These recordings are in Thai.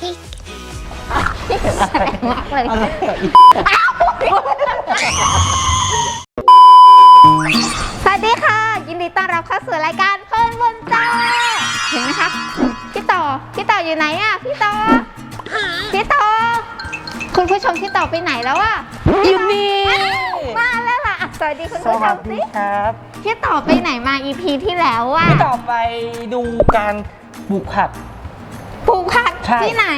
ทิกแสดงมากเลยอะไรอะอีกสวัสดีค่ะ ยินดีต้อนรับเข้าสู่รายการเพิ่นบนจอเห็นไหมคะพี่ต่อพี่ต่ออยู่ไหนอะพี่ต่อพี่ต่อคุณผู้ชมพี่ต่อไปไหนแล้วอะอยู่นี่มาแล้วล่ะอะสวัสดีคุณสผู้ชวัมสสิดีครับพี่ต่อไปไหนมา EP ที่แล้วอะพี่ต่อไปดูการปลูกผักปลูกผัก ใช่ ที่ไหน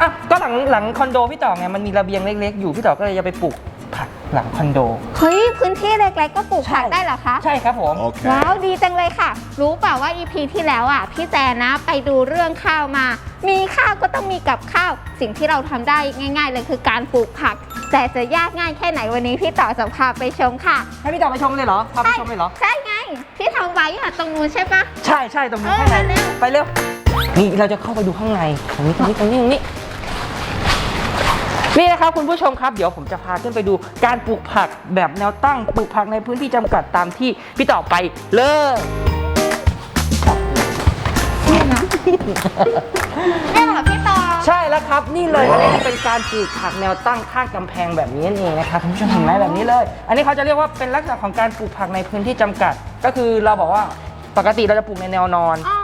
อะก็หลังหลังคอนโดพี่ต่อไงมันมีระเบียงเล็ก ๆ อยู่พี่ต่อก็เลยจะไปปลูกผักหลังคอนโด เฮ้ย พื้นที่เล็กๆก็ปลูกผักใช่ได้เหรอคะ ใช่ครับผม Okay. ว้าวดีจังเลยค่ะ รู้เปล่าว่า EP ที่แล้วอะ พี่แจนนะไปดูเรื่องข้าวมา มีข้าวก็ต้องมีกับข้าว สิ่งที่เราทำได้ง่าย ๆ เลยคือการปลูกผัก แต่จะยากง่ายแค่ไหนวันนี้พี่ต่อจะพาไปชมค่ะ ให้พี่ต่อไปชมเลยเหรอพาไปชมเลยเหรอ ใช่ไง พี่ทำไว้อะตรงนู้นใช่ปะ ใช่ใช่ตรงนี้เออข้างในเร็ว ไปเร็ว นี่เราจะเข้าไปดูข้างในตรงนี้ตรงนี้ตรงนี้ตรงนี้นี่นะครับคุณผู้ชมครับ เดี๋ยวผมจะพาขึ้นไปดูการปลูกผักแบบแนวตั้งปลูกผักในพื้นที่จำกัดตามที่พี่ต่อไปเลยเนี่ยนะเนี่ยเหรอพี่ต่อใช่แล้วครับนี่เลยอันนี้เป็นการปลูกผักแนวตั้งข้างกำแพงแบบนี้นั่นเองนะครับคุณผู้ชมเห็นไหมแบบนี้เลย อันนี้เขาจะเรียกว่าเป็นลักษณะของการปลูกผักในพื้นที่จำกัด ก็คือเราบอกว่าปกติเราจะปลูกในแนวนอน อ๋อ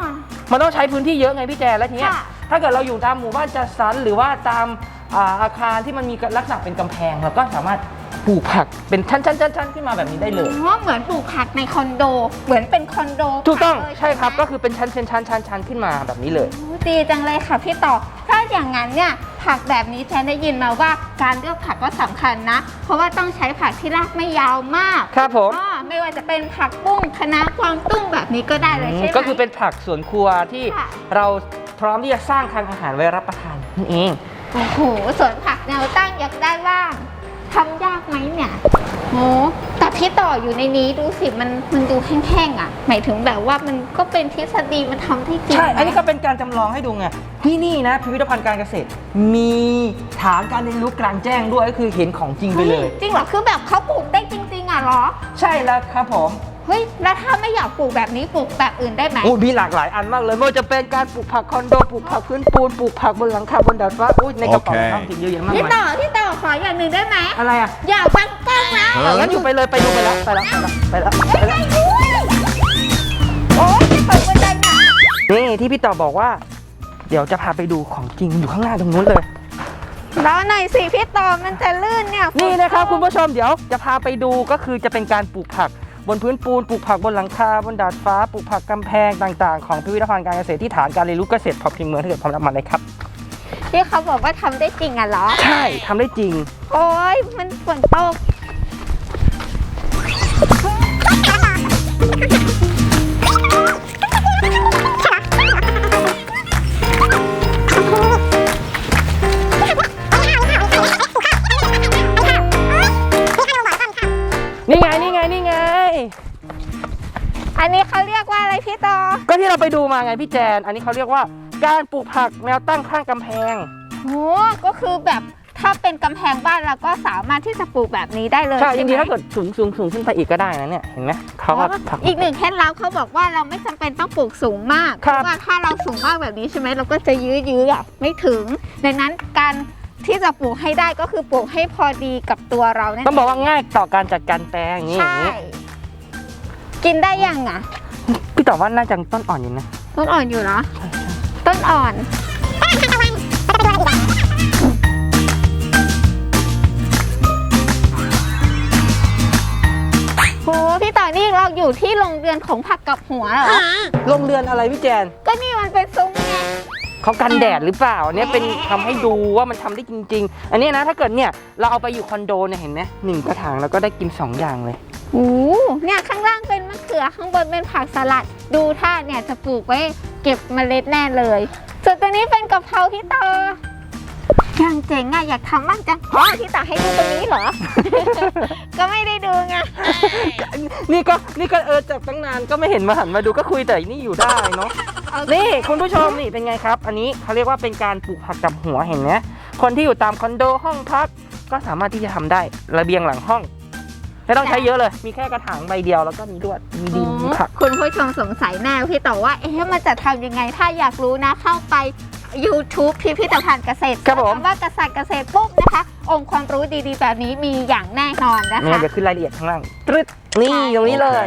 มันต้องใช้พื้นที่เยอะไงพี่แจแล้วทีเนี้ยค่ะ ถ้าเกิดเราอยู่ตามหมู่บ้านจัดสรรหรือว่าตามอ่าอาคารที่มันมีลักษณะเป็นกำแพงเราก็สามารถปลูกผักเป็นชั้นๆๆๆขึ้นมาแบบนี้ได้เลยอ๋อเหมือนปลูกผักในคอนโด เหมือนเป็นคอนโดถูกต้องผัเลยใช่ครับไหมก็คือเป็นชั้นๆชั้นๆชั้นๆขึ้นมาแบบนี้เลย โอ้ดีจังเลยค่ะพี่ต่อ ถ้าอย่างนั้นเนี่ย ผักแบบนี้แจนได้ยินมาว่าการเลือกผักก็สำคัญนะ เพราะว่าต้องใช้ผักที่รากไม่ยาวมากครับผมอ๋อไม่ว่าจะเป็นผักบุ้งคะน้ากวางตุ้งแบบนี้ก็ได้เลยใช่ไหม ก็คือเป็นผักสวนครัวที่ค่ะ เราพร้อมที่จะสร้างคลังอาหารไว้รับประทานนั่นเอง โอ้โหสวนผักแนวตั้งอยากได้บ้างทำยากไหมเนี่ยโอ้ แต่พี่ต่ออยู่ในนี้ดูสิมันมันดูแห้งๆอะ หมายถึงแบบว่ามันก็เป็นทฤษฎีมันทำได้จริงใช่ไหมอันนี้ก็เป็นการจำลองให้ดูไง ที่นี่นะพิพิธภัณฑ์การเกษตร มีฐานการเรียนรู้กลางแจ้งด้วยก็คือเห็นของจริงไปเลยฮ้จริงเหรอคือแบบเขาปลูกได้จริงๆอะเหรอใช่แล้วครับผม เฮ้ยแล้วถ้าไม่อยากปลูกแบบนี้ปลูกแบบอื่นได้ไหม โอ้มีหลากหลายอันมากเลยไม่ว่าจะเป็นการปลูกผักคอนโด ปลูกผักพื้นปูน ปลูกผักบนหลังคาบนดาดฟ้า อุ้ยในกระเป๋าโอเค ทำจริงเยอะแยะมากพี่มาต่อยพี่ต่อ ขออย่างหนึ่งได้ไหมอะไรอะอยากบังกล้องนะอะงั้นอยู่ไปเลยไปดูไปแล้วไปแล้วไปแล้วไปแล้วไปไม่แล้วได้ด้วยโอ้ยจะเปิดบันไดน่ะนี่ที่พี่ต่อบอกว่า เดี๋ยวจะพาไปดูของจริงอยู่ข้างหน้าตรงนู้นเลย รอหน่อยสิพี่ต่อมันจะลื่นเนี่ยนี่นะครับคุณผู้ชมเดี๋ยวจะพาไปดูก็คือจะเป็นการปลูกผัก บนพื้นปูนปลูกผักบนหลังคาบนดาดฟ้าปลูกผักกำแพงต่าง ๆ ของพิพิธภัณฑ์การเกษตรที่ฐานการเรียนรู้เกษตรพอเพียงเมืองถ้าเกิดพร้อมรับมาเลยครับ ที่เขาบอกว่าทำได้จริงอะเหรอ ใช่ทำได้จริง โอ้ยมันฝนตก นี่ไงนี่ไงนี่ไง อันนี้เขาเรียกว่าอะไรพี่ต่อ ก็ที่เราไปดูมาไงพี่แจน อันนี้เขาเรียกว่า การปลูกผักแนวตั้งข้างกำแพงโอ้ก็คือแบบถ้าเป็นกำแพงบ้านเราก็สามารถที่จะปลูกแบบนี้ได้เลยใช่จไหมริงๆถ้าเกิดสูงสูงสูงขึ้นไปอีกก็ได้นะเนี่ยเห็นไหมเขาก็ผัก อีกหนึ่งเคล็ดลับเขาบอกว่าเราไม่จำเป็นต้องปลูกสูงมากเพครับ ราะว่าถ้าเราสูงมากแบบนี้ใช่ไหมเราก็จะยื้อยื้อๆอะไม่ถึงดังนั้นการที่จะปลูกให้ได้ก็คือปลูกให้พอดีกับตัวเราเนี่ยต้องบอกว่าง่ายต่อการจัดการแปลงอย่างนี้อใช่ ย่างนี้กินได้ยังอะพี่ตอบว่าน่าจะต้นอ่อนอยู่นะต้นอ่อนอยู่เนาะ ต้นอ่อน โห พี่ต่อนี่เราอยู่ที่โรงเรือนของผักกับหัวเหรอ โรงเรือนอะไรพี่แจนก็นี่มันเป็นซุ้มไง เขากันแดดหรือเปล่าเนี่ยเป็นทำให้ดูว่ามันทำได้จริง ๆ อันนี้นะถ้าเกิดเนี่ยเราเอาไปอยู่คอนโดเนี่ยเห็นไหมหนึ่งกระถางแล้วก็ได้กินสองอย่างเลย โอ้เนี่ยข้างล่างเป็นมะเขือข้างบนเป็นผักสลัด ดูท่าเนี่ยจะปลูกไว้ เก็บเมล็ดแน่เลย ส่วนตัวนี้เป็นกะเพราพี่ต่อยังเจ๋งอะอยากทำบ้างจังอ๋อพี่ต่อให้ดูตรงนี้เหรอ ก็ไม่ได้ดูไงนี่ก็นี่ก็เออจับตั้งนานก็ไม่เห็นมาหันมาดูก็คุยแต่นี่อยู่ได้เนาะนี่คุณผู้ชมนี่เป็นไงครับ อันนี้เขาเรียกว่าเป็นการปลูกผักกับหัวเห็นไหมคนที่อยู่ตามคอนโดห้องพักก็สามารถที่จะทำได้ระเบียงหลังห้อง ไม่ต้องใช้เยอะเลย มีแค่กระถางใบเดียวแล้วก็มีด้วยมีดินมีผัก คุณผู้ชมสงสัยแน่พี่ต่อว่า เอ๊ะมันจะทำยังไง ถ้าอยากรู้นะเข้าไป YouTube พิพิธภัณฑ์เกษตรครับผมำว่าเกษตรเกษตรปุ๊บนะคะ องค์ความรู้ดีๆ แบบนี้มีอย่างแน่นอนนะคะ เดี๋ยวขึ้นรายละเอียดข้างล่างตรึดนี่ตรงนี้เลย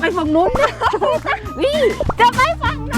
ไปฝั่งนู้น นี่จะไปฝั่งนู้น